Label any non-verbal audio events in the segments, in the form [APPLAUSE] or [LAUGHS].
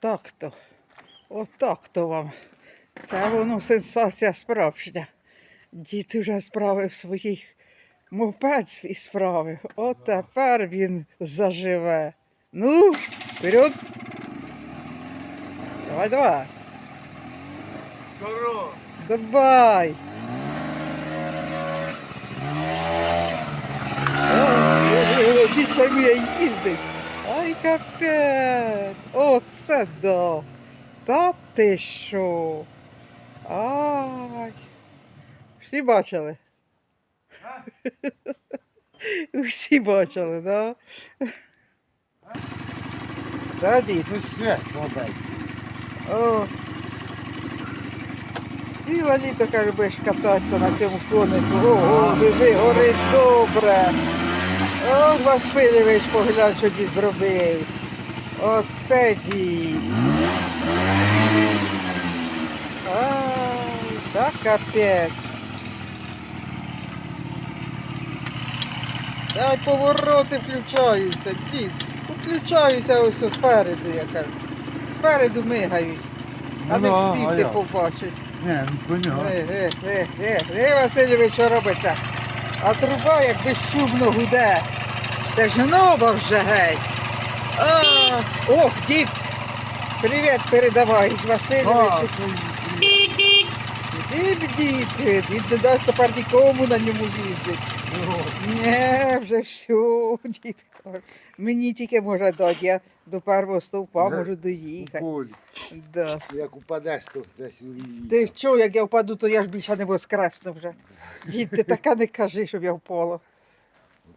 Так-то. Отак-то вам. Це воно сенсація справжня. Дід уже справив своїх мопед свій справив. От тепер він заживе. Ну, вперед. Давай, давай. Здорово! Давай. Більше вміє їздить. Ай, капець. Оце да. Та ти що? Ай. Всі бачили? [LAUGHS] Всі бачили, да? Да, дід? Ну свет слабенький. О. Ціле літо, каже, будеш кататися на цьому конику. Ого, диви, горить добре. О, Васильович, поглянь, що дід зробив. Оце дід. Ай, так капець. Дай повороти включаються, дід. Включаюся ось спереду, я кажу. Спереду мигають. А не Ну, а встиг ти побачиш. Не, ну понятно. Е, е, е, е, Васильович, що робиться? А труба як безшумно гуде. Це ж нова вже геть. А, ох, дід, привіт передавай Васильовичу. Дід, дід, дід не дасть тепер нікому на ньому їздить. Ні, вже все, дідко. Мені тільки може дати, я до першого стовпа Вже можу доїхати. Да. Як упадеш, то десь у рівні. Ти що, як я впаду, то я ж більше не воскресну вже. Дід, ти така не кажи, щоб я впала.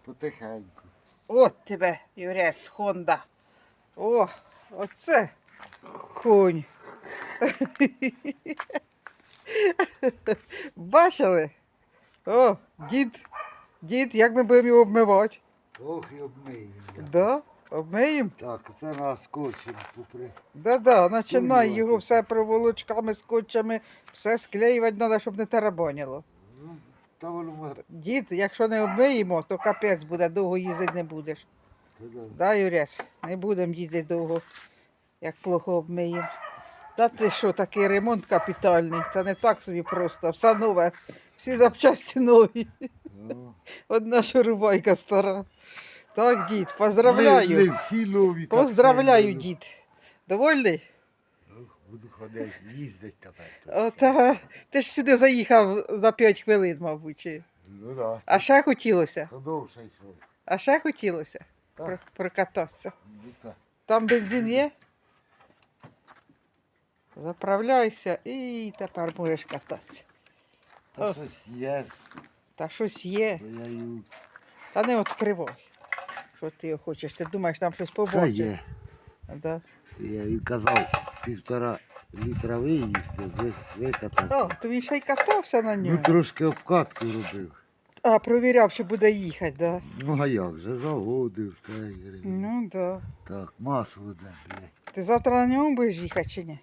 Потихеньку. От тебе, Юрець, Хонда. О, оце конь. [LAUGHS] Бачили? О, дід, дід, як ми будемо його обмивати? Ох і обмиємо. Да, обмиємо? Так, це нас скотчем попри. Да-да, починай його все проволочками, скотчами, все склеювати треба, щоб не тарабанило. Та воно може. Дід, якщо не обмиємо, то капець буде, довго їздити не будеш. Да, Юрець, не будемо їздити довго, як плохо обмиємо. Та ти що, такий ремонт капітальний, це не так собі просто, все нове, всі запчасті нові, Ну, одна шурубайка стара. Так, дід, поздравляю, не всі нові. так поздравляю, сильно. дід. Довольний? Буду ходити, їздити тепер. О, та, ти ж сюди заїхав за 5 хвилин, мабуть. чи- Ну так. А ще хотілося, То довше йшов. а ще хотілося Так. про- прокататися. Ну так. Там бензин є? Заправляйся і тепер можеш кататися. Та О. щось є, Та щось є. то я. Та не відкривай. Що ти його хочеш? Ти думаєш, там щось Та побачиш? є. Да. Я їй казав, півтора літра виїздив, ви- викатав. О, то він ще й катався на Ну трошки обкатку робив. А, провіряв, що буде їхати, да. Ну а як же, заводив та гривень. Ну да. Так, масло де, блядь. Ти завтра на ньому будеш їхати чи ні?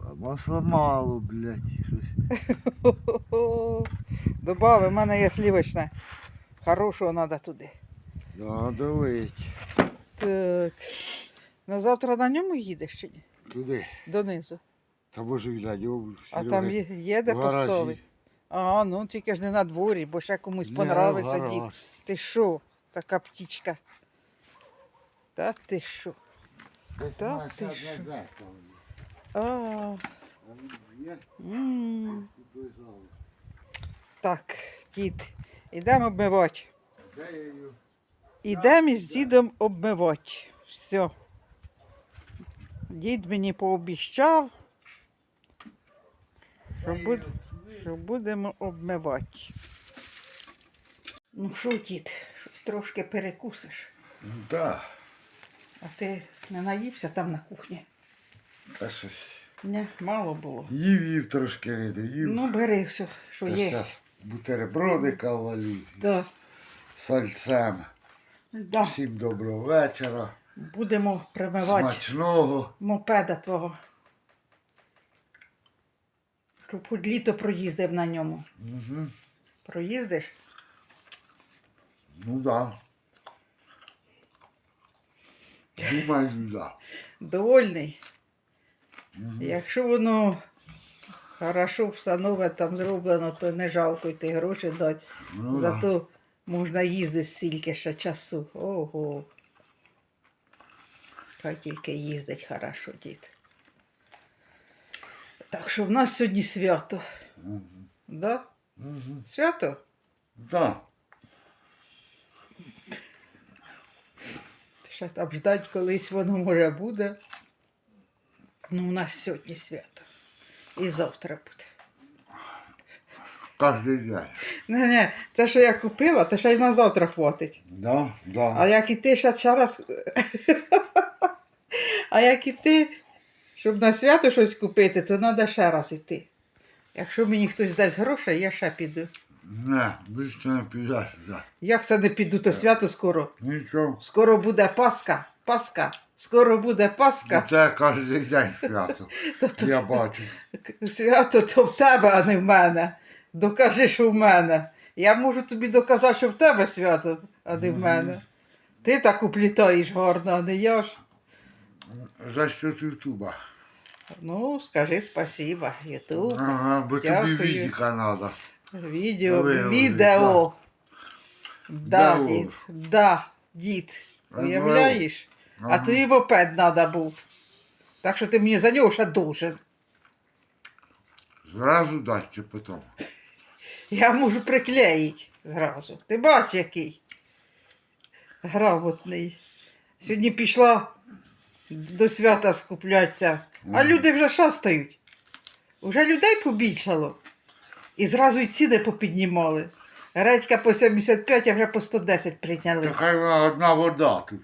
А масла мало, блядь. Щось. [LAUGHS] Добави, в мене є слівочне. Хорошого треба туди. Надо вить. Так. На завтра на ньому їдеш чи ні? Туди. Донизу. Та може глядь, А там є, є де поставити? А, ну тільки ж не на дворі, бо ще комусь понравиться дід. Ти що, така птічка? Та ти що? Так, ти що? А, м, так, дід, ідемо обмивати. Ідемо із дідом обмивати. Все. Дід мені пообіщав, що, буд, що будемо обмивати. Ну що, дід, щось трошки перекусиш. Так, А ти не наївся там на кухні? та щось. Ні, мало було. Їв, їв трошки не доїв. Ну, бери все, що Та є. щас бутербродика валю. Да, Сальцем. да. Всім доброго вечора. Будемо примивати Смачного. мопеда твого. Щоб хоч літо проїздив на ньому. Угу. Проїздиш? Ну да. Думаю, да. Довольний. Мгм. Якщо воно хорошо встанове там зроблено, то не жалко йти гроші дати. Ну, да. Зато можна їздити стільки ще часу. Ого. Хай тільки їздить хорошо, дід. Так що в нас сьогодні свято. Мгм. Да? Мгм. Свято? Да. Ще там ждать, колись воно може буде. Ну, у нас сьогодні свято. І завтра буде. Кожний день. Не, не, це, що я купила, то ще й на завтра хватить. Да, да. А як іти ще ще раз. А як іти, щоб на свято щось купити, то треба ще раз іти. Якщо мені хтось дасть гроші, я ще піду. Не, більше не підеш. Да. Як це не піду, то свято скоро. Нічого. Скоро буде Пасха. Пасха. Скоро буде Пасха. Це кожен день свято. [LAUGHS] Я бачу. [LAUGHS] Свято то в тебе, а не в мене. Докажи, що в мене. Я можу тобі доказати, що в тебе свято, а не в мене. Ти так уплітаєш гарно, а не я ж. За що Ютуба. Ну, скажи спасибо, Ютуб. Ага, бо тобі відіка треба. Відео, Давай, відео. Да, Да, дід, да, дід. А Уявляєш? А Ага. тобі мопед треба був. Так що ти мені за нього ще должен. Зразу дати чи потім. [LAUGHS] Я можу приклеїти зразу. Ти бач, який грамотний. Сьогодні пішла до свята скуплятися, а люди вже шастають. Уже людей побільшало. І зразу й ціни попіднімали. Редька по 75, а вже по 110 прийняли. Хай вона одна вода тут.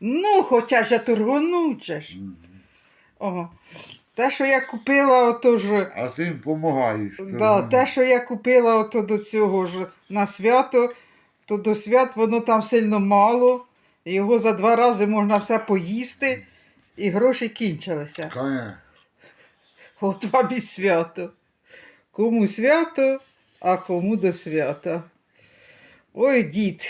Ну, хоча ж я торгонуть ж. Ого. Те, що я купила, ото ж. А ти їм допомагаєш. Да, те, що я купила ото до цього ж на свято, то до свят воно там сильно мало. Його за два рази можна все поїсти, і гроші кінчилися. Конечно. От вам і свято. Кому свято, а кому до свята. Ой, дід.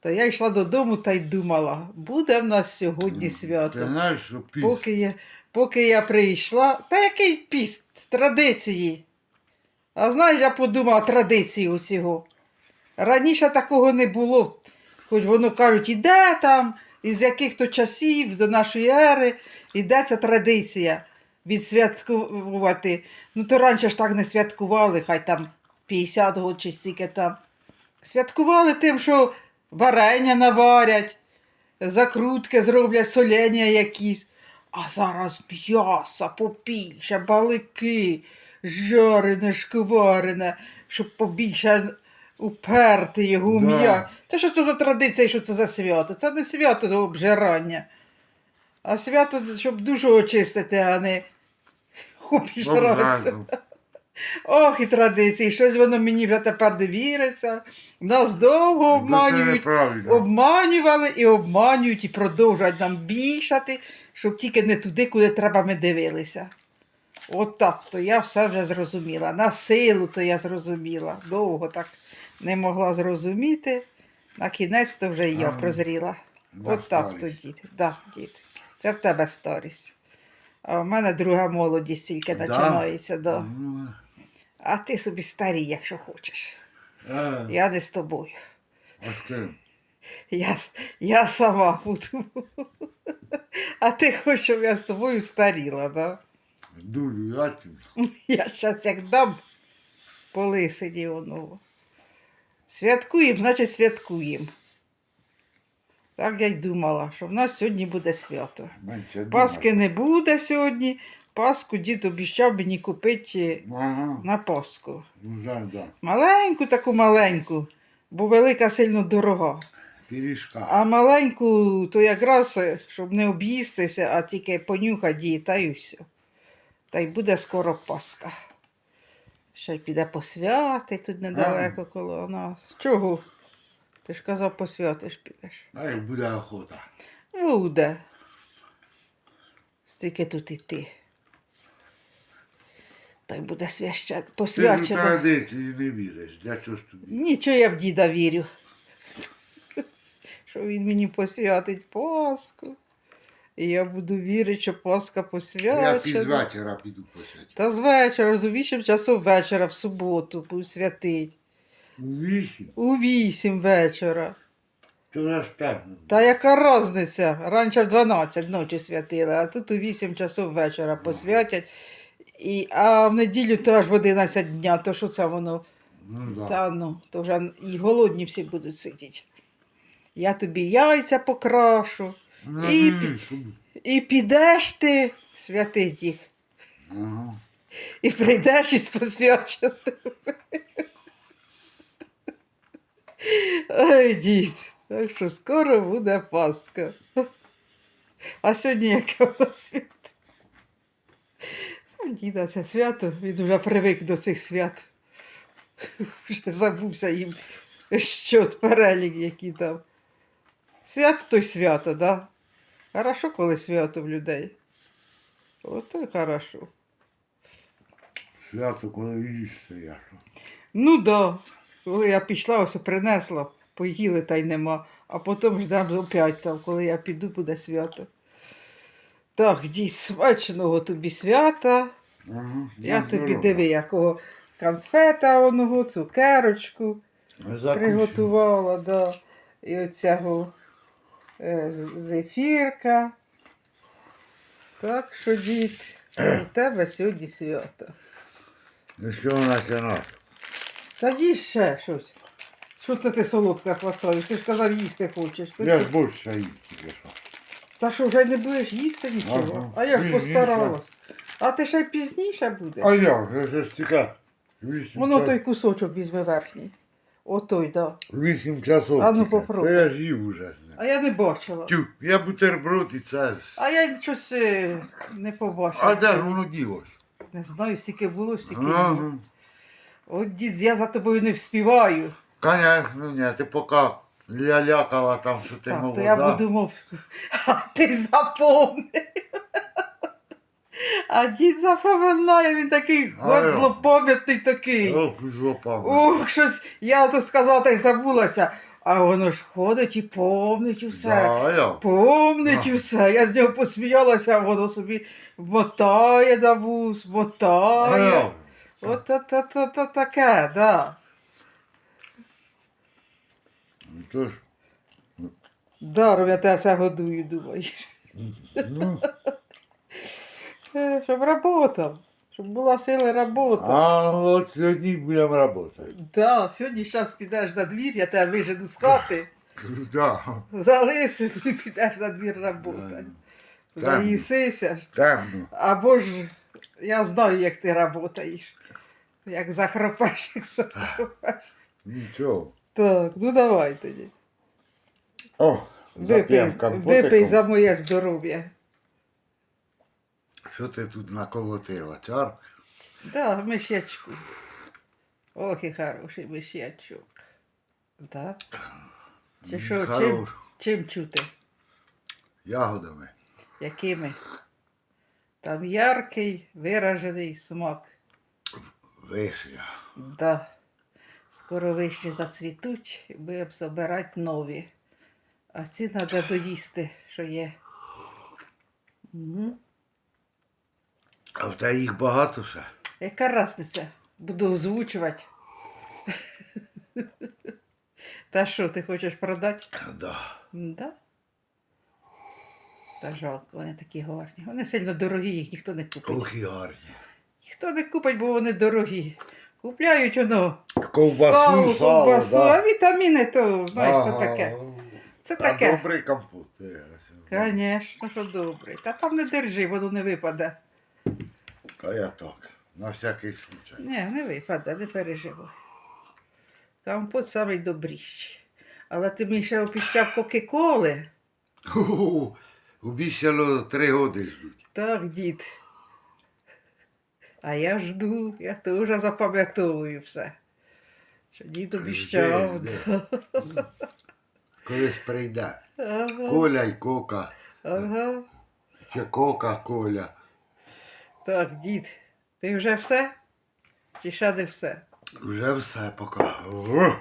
То я йшла додому та й думала, буде в нас сьогодні Ти свято. знаєш, що піс. Поки я, поки я прийшла, та який піст, традиції. А знаєш, я подумала традиції усього. Раніше такого не було. Хоч воно кажуть, іде там, із яких то часів до нашої ери, ця традиція відсвяткувати. Ну то раніше ж так не святкували, хай там 50 років чи стільки там. Святкували тим, що варення наварять, закрутки зроблять, солення якісь. А зараз м'яса побільше, балики, жарене, шкварене, щоб побільше уперти його Да. Та що це за традиція, що це за свято? Це не свято обжирання. А свято, щоб душу очистити, а не обіжратися. Образу. Ох, і традиції, щось воно мені вже тепер не віриться. Нас довго обманюють. Обманювали і обманюють, і продовжують нам вішати, щоб тільки не туди, куди треба ми дивилися. От так, то я все вже зрозуміла. На силу то я зрозуміла. Довго так не могла зрозуміти. На кінець то вже і я прозріла. Да, От так то, старість. дід. Да, дід. Це в тебе старість. А в мене друга молодість тільки Да? починається. Да. Ну, А ти собі старій, якщо хочеш. е, Я не з тобою. А ким? Я, с- я сама буду. А ти хочеш, щоб я з тобою старіла, да? Дулю, я тобі. Я щас як дам по лисині онову. Святкуємо, значить святкуємо. Так я й думала, що в нас сьогодні буде свято. Менше Паски не буде сьогодні. Паску дід обіцяв мені купити. Ага, на Пасху. вже, да. Маленьку таку маленьку, бо велика сильно дорога. Пиріжка. А маленьку, то якраз, щоб не об'їстися, а тільки понюхати її, та й все. Та й буде скоро Пасха. Ще й піде посвяти тут недалеко коло нас. Чого? Ти ж казав, посвятиш підеш. А як буде охота. Буде. Стільки тут іти. Та й буде священ... Ти ж у посвячено. традиції не віриш. Для чого ж тобі? Нічого я в діда вірю. Що він мені посвятить Пасху. І я буду вірити, що Пасха Я пів вечора піду посвячу. Та з вечора, з 8 часов вечора в суботу посвятить. У вісім. У 8 вечора. То ж темно. Та яка різниця? Раніше в 12 ночі святили, а тут у 8 часов вечора посвятять. І, а в неділю то аж в 11 дня, то що це воно? Ну да. Та ну, то вже і голодні всі будуть сидіти. Я тобі яйця покрашу, і і підеш ти святить їх, Ага. і прийдеш із посвяченим. Ой, дід, так що скоро буде Пасха. А сьогодні яке у нас свято? Сам діда це свято, він вже привик до цих свят. Вже забувся їм щот, перелік, які там. Свято то й свято, да? Хорошо, коли свято в людей. Ото й хорошо. Свято, коли їсти я що. Ну да. Коли я пішла, ось принесла, поїли та й нема. А потім ждемо опять там, коли я піду, буде свято. Так, дід, смачного тобі свята. Ага. Я тобі диви, якого конфета оного, цукерочку Закусуй. приготувала, да. І оцього зефірка. Так що, дід, у тебе сьогодні свято. Ну що починати? Та їж ще щось. Що це ти солодке хвастаєш? Ти ж казав, їсти хочеш. То Я ти- ж борщ ще їм тільки. Та що, вже не будеш їсти нічого? Ага. А я ж Пізніше. постаралась. А ти ще пізніше буде? А я вже ж тільки вісім Воно часов. той кусочок візьме верхній. Отой, да. Вісім часов. А ну, тільки. попробуй. То я ж їв уже. А я не бачила. Тю, я бутерброд і це. А я щось е, не побачила. А де ж воно ділось? Не знаю, стільки було, стільки Ага. було. От дід, я за тобою не вспіваю. Конечно, ні, ти поки лялякала там, що ти Так, то я буду мов. [LAUGHS] А ти запомни. А дід запам'ятає, він такий А я. злопам'ятний такий. Ох, злопав. Ух, щось я то сказала та й забулася. А воно ж ходить і помнить усе. Да, я. Помнить усе. Я з нього посміялася, а воно собі мотає на вус, мотає. я. От то, то, то, то таке, да. Ну, то ж, Даром я тебе це годую, думаєш. ну, Е, Щоб работав. Щоб була сила роботи. а от сьогодні будемо працювати. Да, сьогодні зараз підеш на двір, я тебе вижену з хати, [LAUGHS] Да. залиси, і підеш на двір роботи. Так. Заїсися. Темно. Або ж я знаю, як ти працюєш. Як захропеш, як захропеш. Нічого. Так, ну давай тоді. О, Випий, зап'ємо компотиком. випий за моє здоров'я. Що ти тут наколотила, чар? Да, мишячку. Ох, і хороший мишячок. Да? Чи що, чим, Хорош. чим чути? Ягодами. Якими? Там яркий, виражений смак. Вишня. Да. Скоро вишні зацвітуть, і будемо збирати нові. А ці треба доїсти, що є. Угу. А в тебе їх багато ще? Яка різниця? Буду озвучувати. Та що, ти хочеш продати? Да. Да? Та жалко, вони такі гарні. Вони сильно дорогі, їх ніхто не купить. Ох і гарні. Ніхто не купить, бо вони дорогі. Купляють воно Ковбасу, сало, сало, ковбасу, да. а вітаміни то, знаєш, Ага. це таке. Це Та таке. добрий компот. е, Звісно, що добре. Та там не держи, воно не випаде. А я так. На всякий случай. Ні, не випаде, не переживай. Компот самий добріший. Але ти мені ще опіщав коки-коли. Ху-ху. Обіцяло три роки ждуть. Так, дід. А я жду, я теж запам'ятовую все. Що дід обіщав. Жди, жди. Колись прийде. Ага, Коля й кока. ага. Чи кока коля. Так, дід, ти вже все? Чи ще не все? Вже все поки. Хороше.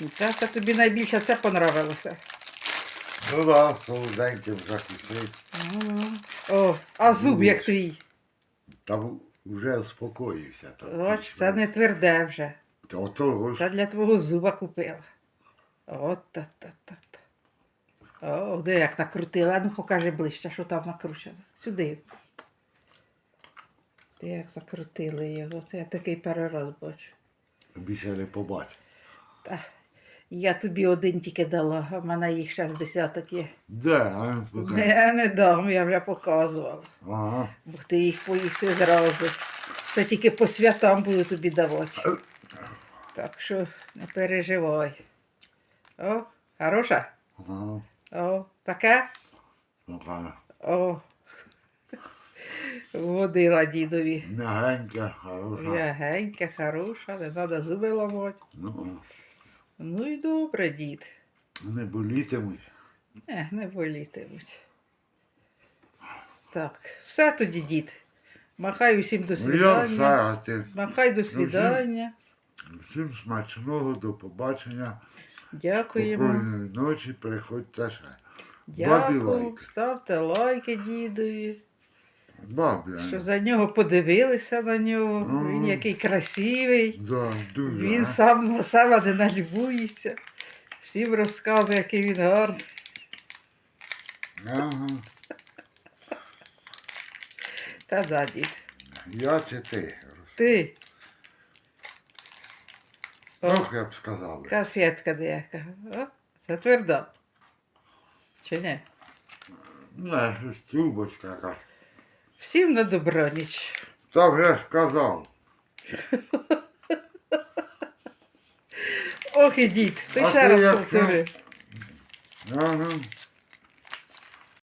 Ну, Це, це тобі найбільше це понравилося. Ну да, солоденьким закусив. М. О, а зуб як твій. Там вже успокоївся. Там, це не тверде вже. Отого ж. Це для твого зуба купила. От та та та. О, де як накрутила. Ну покажи ближче, що там накручено. Сюди. Ти як закрутили його, то я такий перераз бачу. Більше не побачив. Та, я тобі один тільки дала, а в мене їх зараз десяток є. Де? А. Я не дам, я вже показувала. Ага. Бо ти їх поїси зразу. Це тільки по святам буду тобі давати. Так що не переживай. О, хороша? Ага. О, таке? Покажи. О. Водила дідові. Мягенька, хороша. М'ягенька, хороша, не треба зуби ламати. Ну, Ну і добре, дід. не болітимуть. Не, не болітимуть. Так, все тоді, дід. Махай усім до Ну, Я свидання. все, а ти. Махай до свидання. Всім смачного, до побачення. Дякуємо. Спокійної ночі, приходьте ще. Бабі Дякую. лайк. Ставте лайки дідові. Бабі, Що за нього подивилися на нього. Ну. Він який красивий. да, дуже. Він а? сам на себе не налюбується. Всім розказує, який він гарний. Ага. Та да, дід. Я чи ти? Ти. О, Ох, я б сказав. конфетка деяка. О, це тверда. Чи ні? Не, щось трубочка якась. Всім на добраніч. Та вже ж казав. [LAUGHS] Ох і дід, ти А ще ти раз як повтори. Ага.